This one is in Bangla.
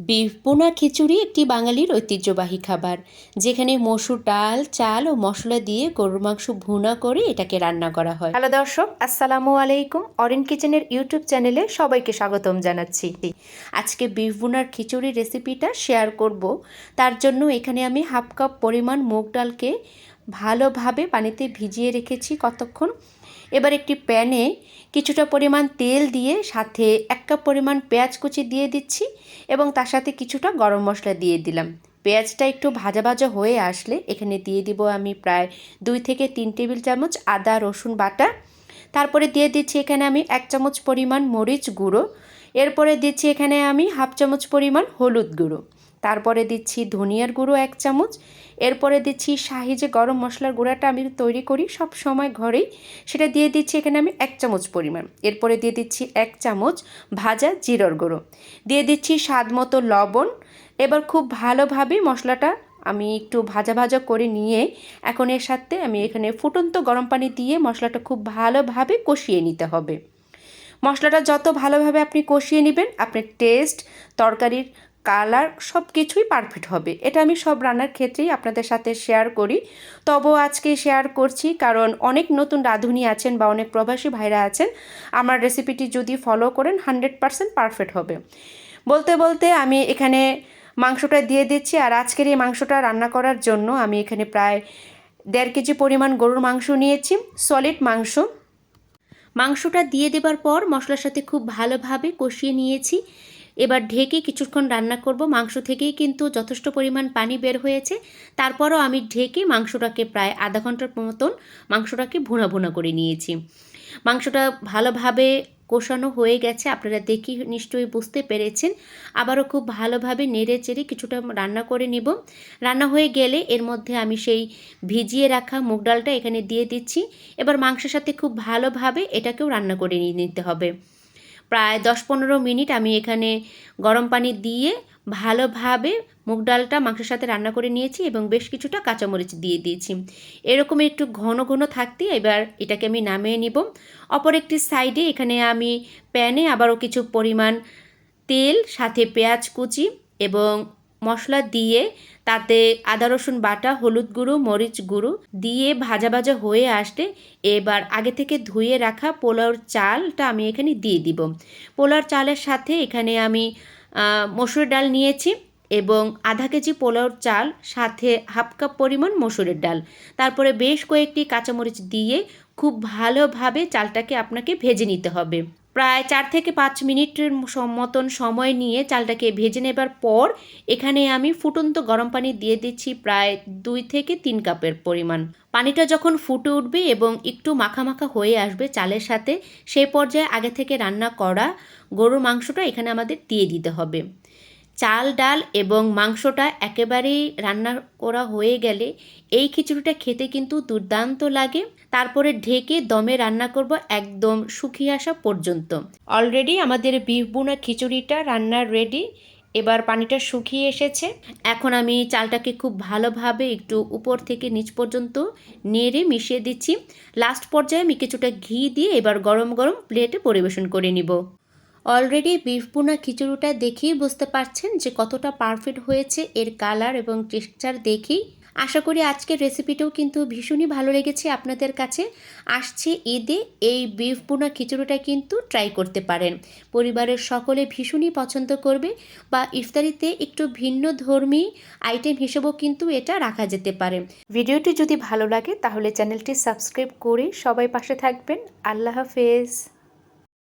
বিফ বোনা খিচুড়ি একটি বাঙালির ঐতিহ্যবাহী খাবার, যেখানে মসুর ডাল, চাল ও মশলা দিয়ে গরুর মাংস ভুনা করে এটাকে রান্না করা হয়। হ্যালো দর্শক, আসসালামু আলাইকুম। অরেন কিচেনের ইউটিউব চ্যানেলে সবাইকে স্বাগতম জানাচ্ছি। আজকে বিফ বোনার খিচুড়ি রেসিপিটা শেয়ার করব। তার জন্য এখানে আমি হাফ কাপ পরিমাণ মুগ ডালকে ভালোভাবে পানিতে ভিজিয়ে রেখেছি কতক্ষণ। এবার একটি প্যানে কিছুটা পরিমাণ তেল দিয়ে, সাথে এক কাপ পরিমাণ পেঁয়াজ কুচি দিয়ে দিচ্ছি এবং তার সাথে কিছুটা গরম মশলা দিয়ে দিলাম। পেঁয়াজটা একটু ভাজা ভাজা হয়ে আসলে এখানে দিয়ে দিব আমি প্রায় দুই থেকে তিন টেবিল চামচ আদা, রসুন বাটা। তারপরে দিয়ে দিচ্ছি এখানে আমি এক চামচ পরিমাণ মরিচ গুঁড়ো। এরপরে দিচ্ছি এখানে আমি হাফ চামচ পরিমাণ হলুদ গুঁড়ো। তারপরে দিচ্ছি ধনিয়ার গুঁড়ো এক চামচ, এরপরে দিচ্ছি শাহি যে গরম মশলার গুঁড়াটা আমি তৈরি করি সব সময় ঘরেই, সেটা দিয়ে দিচ্ছি এখানে আমি এক চামচ পরিমাণ। এরপরে দিয়ে দিচ্ছি এক চামচ ভাজা জিরর গুঁড়ো। দিয়ে দিচ্ছি স্বাদ মতো লবণ। এবার খুব ভালোভাবে মশলাটা আমি একটু ভাজা ভাজা করে নিয়ে এখন এর সাথে আমি এখানে ফুটন্ত গরম পানি দিয়ে মশলাটা খুব ভালোভাবে কষিয়ে নিতে হবে। মশলাটা যত ভালোভাবে আপনি কষিয়ে নেবেন, আপনার টেস্ট তরকারির কালার সব কিছুই পারফেক্ট হবে। এটা আমি সব রান্নার ক্ষেত্রেই আপনাদের সাথে শেয়ার করি। তবুও আজকে শেয়ার করছি কারণ অনেক নতুন রাঁধুনি আছেন বা অনেক প্রবাসী ভাইরা আছেন, আমার রেসিপিটি যদি ফলো করেন হান্ড্রেড পারসেন্ট পারফেক্ট হবে। বলতে বলতে আমি এখানে মাংসটা দিয়ে দিচ্ছি আর আজকের এই মাংসটা রান্না করার জন্য আমি এখানে প্রায় দেড় কেজি পরিমাণ গরুর মাংস নিয়েছি সলিড মাংস। মাংসটা দিয়ে দেবার পর মশলার সাথে খুব ভালোভাবে কষিয়ে নিয়েছি। এবার ঢেকে কিছুক্ষণ রান্না করব। মাংস থেকেই কিন্তু যথেষ্ট পরিমাণ পানি বের হয়েছে। তারপরও আমি ঢেকে মাংসটাকে প্রায় আধা ঘণ্টার মতন মাংসটাকে ভুনা ভুনা করে নিয়েছি। মাংসটা ভালোভাবে কষানো হয়ে গেছে। আপনারা দেখি নিশ্চয়ই বুঝতে পেরেছেন। আবারও খুব ভালোভাবে নেড়ে চেড়ে কিছুটা রান্না করে নিব। রান্না হয়ে গেলে এর মধ্যে আমি সেই ভিজিয়ে রাখা মুগ ডালটা এখানে দিয়ে দিচ্ছি। এবার মাংসের সাথে খুব ভালোভাবে এটাকেও রান্না করে নিতে হবে। প্রায় দশ পনেরো মিনিট আমি এখানে গরম পানি দিয়ে ভালোভাবে মুগ ডালটা মাংসের সাথে রান্না করে নিয়েছি এবং বেশ কিছুটা কাঁচামরিচ দিয়ে দিয়েছি। এরকম একটু ঘন ঘন থাকতে এবার এটাকে আমি নামিয়ে নিব। অপর একটি সাইডে এখানে আমি প্যানে আবারও কিছু পরিমাণ তেল, সাথে পেঁয়াজ কুচি এবং মশলা দিয়ে তাতে আদা, রসুন বাটা, হলুদ গুঁড়ো, মরিচ গুঁড়ো দিয়ে ভাজা ভাজা হয়ে আসলে এবার আগে থেকে ধুয়ে রাখা পোলাওর চালটা আমি এখানে দিয়ে দিব। পোলাওর চালের সাথে এখানে আমি মসুর ডাল নিয়েছি এবং আধা কেজি পোলাওর চাল, সাথে হাফ কাপ পরিমাণ মসুরের ডাল। তারপরে বেশ কয়েকটি কাঁচামরিচ দিয়ে খুব ভালোভাবে চালটাকে আপনাকে ভেজে নিতে হবে। প্রায় চার থেকে পাঁচ মিনিটের মতন সময় নিয়ে চালটাকে ভেজে নেবার পর এখানে আমি ফুটন্ত গরম পানি দিয়ে দিচ্ছি প্রায় দুই থেকে তিন কাপের পরিমাণ। পানিটা যখন ফুটে উঠবে এবং একটু মাখা মাখা হয়ে আসবে চালের সাথে সেই পর্যায়ে আগে থেকে রান্না করা গরুর মাংসটা এখানে আমাদের দিয়ে দিতে হবে। চাল, ডাল এবং মাংসটা একেবারেই রান্না করা হয়ে গেলে এই খিচুড়িটা খেতে কিন্তু দুর্দান্ত লাগে। তারপরে ঢেকে দমে রান্না করব একদম শুকিয়ে আসা পর্যন্ত। অলরেডি আমাদের বিফ বোনা খিচুড়িটা রান্নার রেডি এবার পানিটা শুকিয়ে এসেছে। এখন আমি চালটাকে খুব ভালোভাবে একটু উপর থেকে নিচ পর্যন্ত নেড়ে মিশিয়ে দিচ্ছি। লাস্ট পর্যায়ে আমি কিছুটা ঘি দিয়ে এবার গরম গরম প্লেটে পরিবেশন করে নিব। অলরেডি বিফ বোনা খিচুড়িটা দেখেই বুঝতে পারছেন যে কতটা পারফেক্ট হয়েছে এর কালার এবং টেক্সচার দেখেই আশা করি আজকের রেসিপিটাও কিন্তু ভীষণই ভালো লেগেছে আপনাদের কাছে আসছে ঈদে এই বিফ বোনা খিচুড়িটা কিন্তু ট্রাই করতে পারেন পরিবারের সকলে ভীষণই পছন্দ করবে বা ইফতারিতে একটু ভিন্ন ধর্মী আইটেম হিসেবেও কিন্তু এটা রাখা যেতে পারে ভিডিওটি যদি ভালো লাগে তাহলে চ্যানেলটি সাবস্ক্রাইব করে সবাই পাশে থাকবেন আল্লাহ হাফেজ